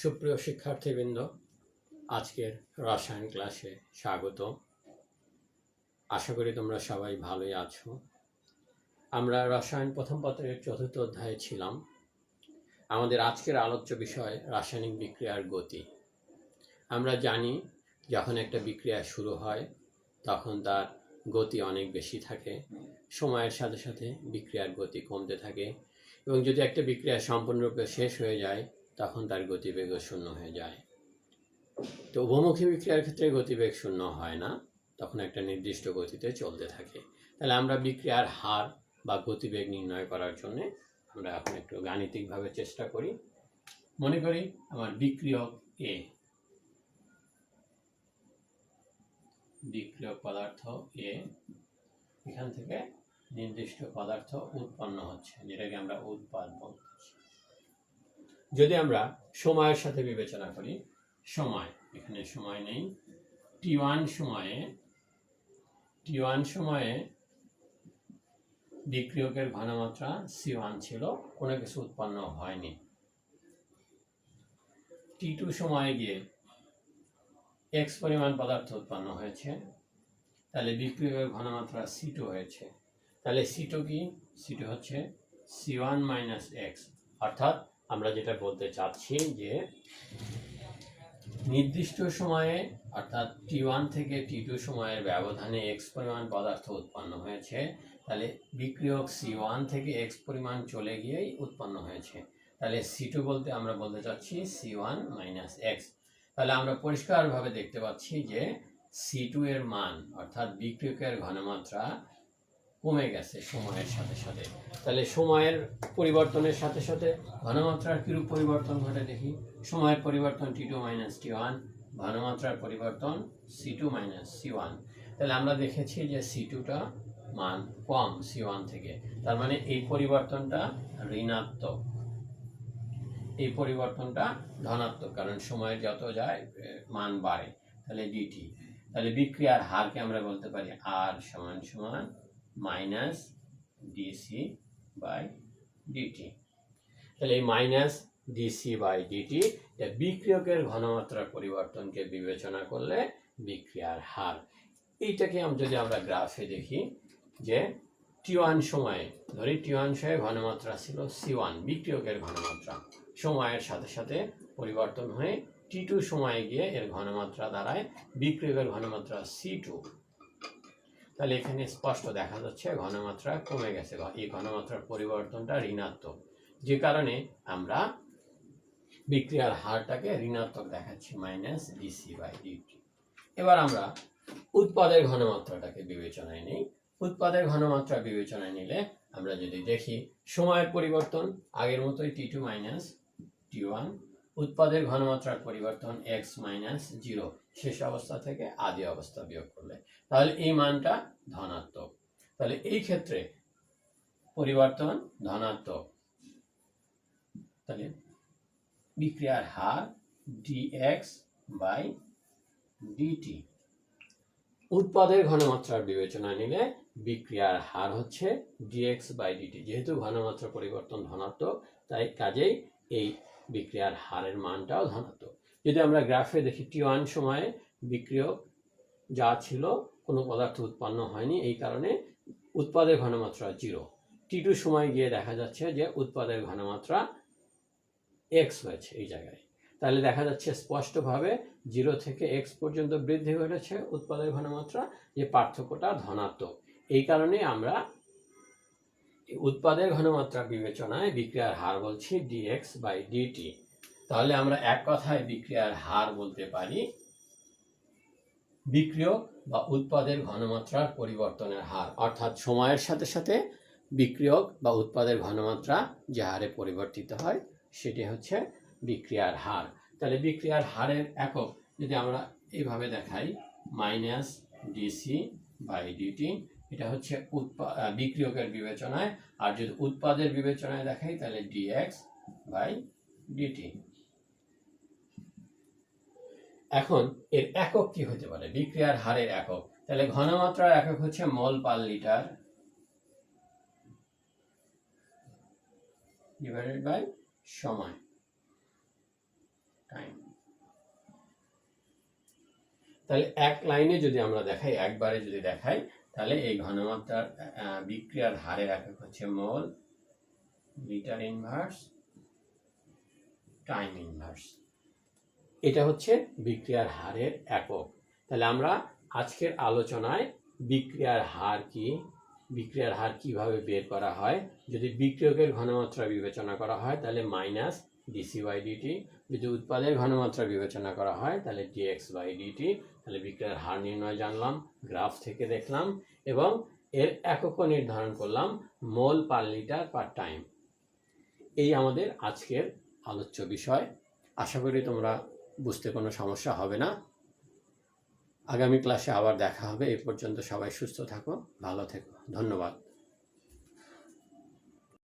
সুপ্রিয় শিক্ষার্থীবৃন্দ, আজকের রসায়ন ক্লাসে স্বাগত আশা করি তোমরা সবাই ভালোই আছো। আমরা রসায়ন প্রথম পত্রের চতুর্থ অধ্যায়ে ছিলাম। আমাদের আজকের আলোচ্য বিষয় রাসায়নিক বিক্রিয়ার গতি। আমরা জানি, যখন একটা বিক্রিয়া শুরু হয়, তখন তার গতি অনেক বেশি থাকে, সময়ের সাথে সাথে বিক্রিয়ার গতি কমতে থাকে এবং যদি একটা বিক্রিয়া সম্পূর্ণরূপে শেষ হয়ে যায় তখন তার গতিবেগ শূন্য হয়ে যায়। তো উভমুখী বিক্রিয়ার ক্ষেত্রে গতিবেগ শূন্য হয় না, তখন একটা নির্দিষ্ট গতিতে চলতে থাকে। তাহলে আমরা বিক্রিয়ার হার বা গতিবেগ নির্ণয় করার জন্য আমরা এখন একটু গাণিতিকভাবে চেষ্টা করি। মনে করি আমার বিক্রিয়ক এ বিক্রিয়ক পদার্থ এ এখান থেকে নির্দিষ্ট পদার্থ উৎপন্ন হচ্ছে, যেটাকে আমরা উৎপাদ বলতেছি যদি আমরা সময়ের সাথে বিবেচনা করি, সময়, এখানে সময় নেই টি ওয়ান সময়ে টি ওয়ান সময়ে বিক্রিয়কের ঘনমাত্রা সি ওয়ান ছিল, কোনো কিছু উৎপন্ন হয়নি। টি টু সময়ে গিয়ে এক্স পরিমাণ পদার্থ উৎপন্ন হয়েছে, তাহলে বিক্রিয়কের ঘনমাত্রা সি টু হয়েছে। তাহলে সি টু কি? সি টু হচ্ছে সি ওয়ান মাইনাস এক্স অর্থাৎ আমরা যেটা বলতে চাচ্ছি যে নির্দিষ্ট সময়ে, অর্থাৎ টি ওয়ান থেকে টি টু সময়ের ব্যবধানে এক্স পরিমাণ পদার্থ উৎপন্ন হয়েছে, তাহলে বিক্রিয়ক সি ওয়ান থেকে এক্স পরিমাণ চলে গিয়েই উৎপন্ন হয়েছে। তাহলে সি টু বলতে আমরা বলতে চাচ্ছি সি ওয়ান মাইনাস এক্স তাহলে আমরা পরিষ্কারভাবে দেখতে পাচ্ছি যে সি টু এর মান, অর্থাৎ বিক্রিয়কের ঘনমাত্রা কমে গেছে সময়ের সাথে সাথে। তাহলে সময়ের পরিবর্তনের সাথে সাথে ঘনমাত্রার কিরূপ পরিবর্তন ঘটে দেখি? সময়ের পরিবর্তন T two minus T one ঘনমাত্রার পরিবর্তন C two minus C one তাহলে আমরা দেখেছি যে সি টুটা মান কম সি ওয়ান থেকে। তার মানে এই পরিবর্তনটা ঋণাত্মক। এই পরিবর্তনটা ধনাত্মক, কারণ সময় যত যায় মান বাড়ে। তাহলে ডিটি তাহলে বিক্রিয়ার হারকে আমরা বলতে পারি আর সমান সমান মাইনাস ডিসি বাই ডিটি তাহলে এই মাইনাস ডিসি বাই ডিটি বিক্রিয়কের ঘনমাত্রার পরিবর্তনকে বিবেচনা করলে বিক্রিয়ার হার। এইটাকে যদি আমরা গ্রাফে দেখি, যে টি ওয়ান সময়ে, ধরি টি ওয়ান সময়ে ঘনমাত্রা ছিল সি ওয়ান বিক্রিয়কের ঘনমাত্রা। সময়ের সাথে সাথে পরিবর্তন হয়ে টি টু সময়ে গিয়ে এর ঘনমাত্রা দাঁড়ায়, বিক্রিয়কের ঘনমাত্রা সি টু তাহলে এখানে স্পষ্ট দেখা যাচ্ছে ঘনমাত্রা কমে গেছে। এই ঘনমাত্রার পরিবর্তনটা ঋণাত্মক। যে কারণে আমরা বিক্রিয়ার হারটাকে ঋণাত্মক দেখাচ্ছি মাইনাস ডিসি বাই ডিটি এবার আমরা উৎপাদের ঘনমাত্রাটাকে বিবেচনায় নেই। উৎপাদের ঘনমাত্রা বিবেচনায় নিলে আমরা যদি দেখি সময়ের পরিবর্তন, আগের মতোই T two minus T one উৎপাদের ঘনমাত্রার পরিবর্তন এক্স মাইনাস জিরো শেষ অবস্থা থেকে আদি অবস্থা বিয়োগ করলে। তাহলে এই মানটা ধনাত্মক। তাহলে এই ক্ষেত্রে পরিবর্তন ধনাত্মক। তাহলে বিক্রিয়ার হার ডিএক্স বাই ডিটি উৎপাদের ঘনমাত্রার বিবেচনা নিলে বিক্রিয়ার হার হচ্ছে ডিএক্স বাই ডিটি যেহেতু ঘনমাত্রা পরিবর্তন ধনাত্মক, তাই কাজেই এই বিক্রিয়ার হারের মানটাও ধনাত্মক। যদি আমরা গ্রাফে দেখি টি ওয়ান সময়ে বিক্রিয়ক যা ছিল, কোনো পদার্থ উৎপন্ন হয়নি, এই কারণে উৎপাদের ঘনমাত্রা জিরো টি টু সময় গিয়ে দেখা যাচ্ছে যে উৎপাদের ঘনমাত্রা এক্স হয়েছে এই জায়গায়। তাহলে দেখা যাচ্ছে স্পষ্টভাবে জিরো থেকে এক্স পর্যন্ত বৃদ্ধি ঘটেছে উৎপাদের ঘনমাত্রা, যে পার্থক্যটা ধনাত্মক। এই কারণে আমরা উৎপাদের ঘনমাত্রা বিবেচনায় বিক্রিয়ার হার বলছি ডিএক্স বাই ডিটি তাহলে আমরা এক কথায় বিক্রিয়ার হার বলতে পারি বিক্রিয়ক বা উৎপাদের ঘনমাত্রার পরিবর্তনের হার। অর্থাৎ সময়ের সাথে সাথে বিক্রিয়ক বা উৎপাদের ঘনমাত্রা যে হারে পরিবর্তিত হয়, সেটি হচ্ছে বিক্রিয়ার হার। তাহলে বিক্রিয়ার হারের একক যদি আমরা এইভাবে দেখাই মাইনাস ডিসি বাই ডিটি এটা হচ্ছে বিক্রিয়কের বিবেচনায়। আর যদি উৎপাদের বিবেচনায় দেখাই, তাহলে ডিএক্স বাই ডিটি এখন এর একক কি হতে পারে? বিক্রিয়ার হারের একক। তাহলে ঘনমাত্রার একক হচ্ছে mol per litre divided by সময় টাইম তাহলে এক লাইনে যদি আমরা দেখাই, একবারে যদি দেখাই তাহলে এই ঘনমাত্রার বিক্রিয়ার হারের একক হচ্ছে mole, litre inverse, time inverse. এটা হচ্ছে বিক্রিয়ার হারের একক। তাহলে আমরা আজকের আলোচনায় বিক্রিয়ার হার কি, বিক্রিয়ার হার কীভাবে বের করা হয়, যদি বিক্রিয়কের ঘনমাত্রা বিবেচনা করা হয়, তাহলে মাইনাস ডিসি বাই ডিটি যদি উৎপাদের ঘনমাত্রা বিবেচনা করা হয়, তাহলে ডিএক্স বাই ডিটি তাহলে বিক্রিয়ার হার নির্ণয় জানলাম, গ্রাফ থেকে দেখলাম, এবং এর এককও নির্ধারণ করলাম mole per litre per time. এই আমাদের আজকের আলোচ্য বিষয়। আশা করি তোমরা বুঝতে কোনো সমস্যা হবে না। আগামী ক্লাসে আবার দেখা হবে। এই পর্যন্ত সবাই সুস্থ থাকো, ভালো থেকো। ধন্যবাদ।